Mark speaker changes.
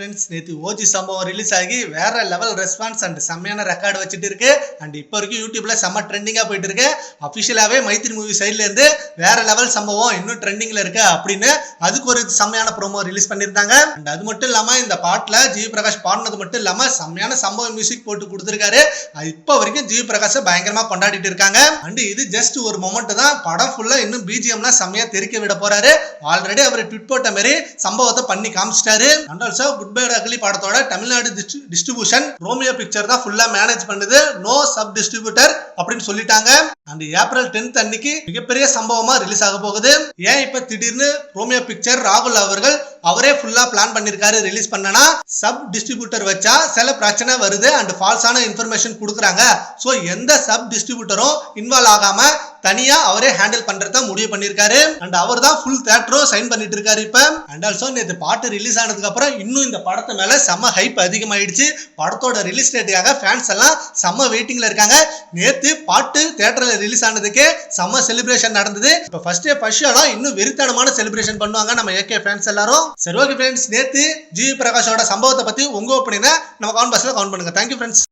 Speaker 1: Friends நேற்று OG சம்பவம் release ஆகி வேற லெவல் ரெஸ்பான்ஸ் அண்ட் செம்மையான ரெக்கார்டு வச்சுட்டு இருக்கு. அண்ட் இப்போ வரைக்கும் யூடியூப்ல செம்ம ட்ரெண்டிங்காக போயிட்டு இருக்கு. அஃபிஷியலாகவே மைத்திரி மூவி சைட்ல இருந்து வேற லெவல் சம்பவம் இன்னும் ட்ரெண்டிங்ல இருக்கு அப்படின்னு அதுக்கு ஒரு செம்மையான ப்ரோமோ ரிலீஸ் பண்ணியிருந்தாங்க. அண்ட் அது மட்டும் இல்லாமல் இந்த பாட்டில் ஜி பிரகாஷ் பாடினது மட்டும் இல்லாமல் செம்மையான சம்பவ மியூசிக் போட்டு கொடுத்துருக்காரு. அது இப்போ வரைக்கும் ஜி பிரகாஷை பயங்கரமாக கொண்டாடிட்டு இருக்காங்க. அண்ட் இது ஜஸ்ட் ஒரு மொமெண்ட் தான். படம் ஃபுல்லாக இன்னும் பிஜிஎம்லாம் செம்மையாக தெரிக்க விட போறாரு. ஆல்ரெடி அவர் ட்விட் போட்ட மாதிரி சம்பவத்தை பண்ணி காமிச்சிட்டாரு. And also good bad ugly படத்தோட தமிழ்நாடு டிஸ்ட்ரிபியூஷன் ரோமியோ பிக்சர் தான் ஃபுல்லா மேனேஜ் பண்ணுது. நோ சப் டிஸ்ட்ரிபியூட்டர் அப்படின்னு சொல்லிட்டாங்க. அந்த ஏப்ரல் டென்த் அன்னைக்கு மிகப்பெரிய சம்பவமா ரிலீஸ் ஆக போகுது. ஏன் இப்ப திடீர்னு ரோமியோ பிக்சர் ராகுல் அவர்கள் அவரே ஃபுல்லா பிளான் பண்ணிருக்காரு ரிலீஸ் பண்ணனா? சப் டிஸ்ட்ரிபியூட்டர் வச்சா சில பிரச்சனை வருது அண்ட் ஃபால்ஸான இன்ஃபர்மேஷன் கொடுக்குறாங்க. ஸோ எந்த சப் டிஸ்ட்ரிபியூட்டரும் இன்வால்வ் ஆகாம தனியா அவரே ஹேண்டில் பண்றதா முடிவு பண்ணிருக்காரு. அண்ட் அவர் தான் ஃபுல் தேட்டரும் சைன் பண்ணிட்டு இருக்காரு இப்ப. அண்ட் ஆல்சோ நேற்று பாட்டு ரிலீஸ் ஆனதுக்கு அப்புறம் இன்னும் இந்த படத்தை மேல செம்ம ஹைப் அதிகமாயிடுச்சு. படத்தோட ரிலீஸ் டேட்டுக்காக ஃபேன்ஸ் எல்லாம் செம்ம வெயிட்டிங்ல இருக்காங்க. நேத்து பாட்டு தேட்டர்ல ரிலீஸ் ஆனதுக்கே செம்ம செலிப்ரேஷன் நடந்தது. இப்போ ஃபர்ஸ்ட் டே ஃபர்ஸ்ட் ஷோலாம் இன்னும் வெறித்தனமான செலிப்ரேஷன் பண்ணுவாங்க நம்ம ஏகே ஃப்ரெண்ட்ஸ் எல்லாரும். சரி ஓகே ஃப்ரெண்ட்ஸ் நேத்து ஜி பிரகாஷோட சம்பவத்தை பத்தி உங்க ஒப்பீனியனை நம்ம கவுண்ட் பாஸ்ல கவுண்ட் பண்ணுங்க. Thank you friends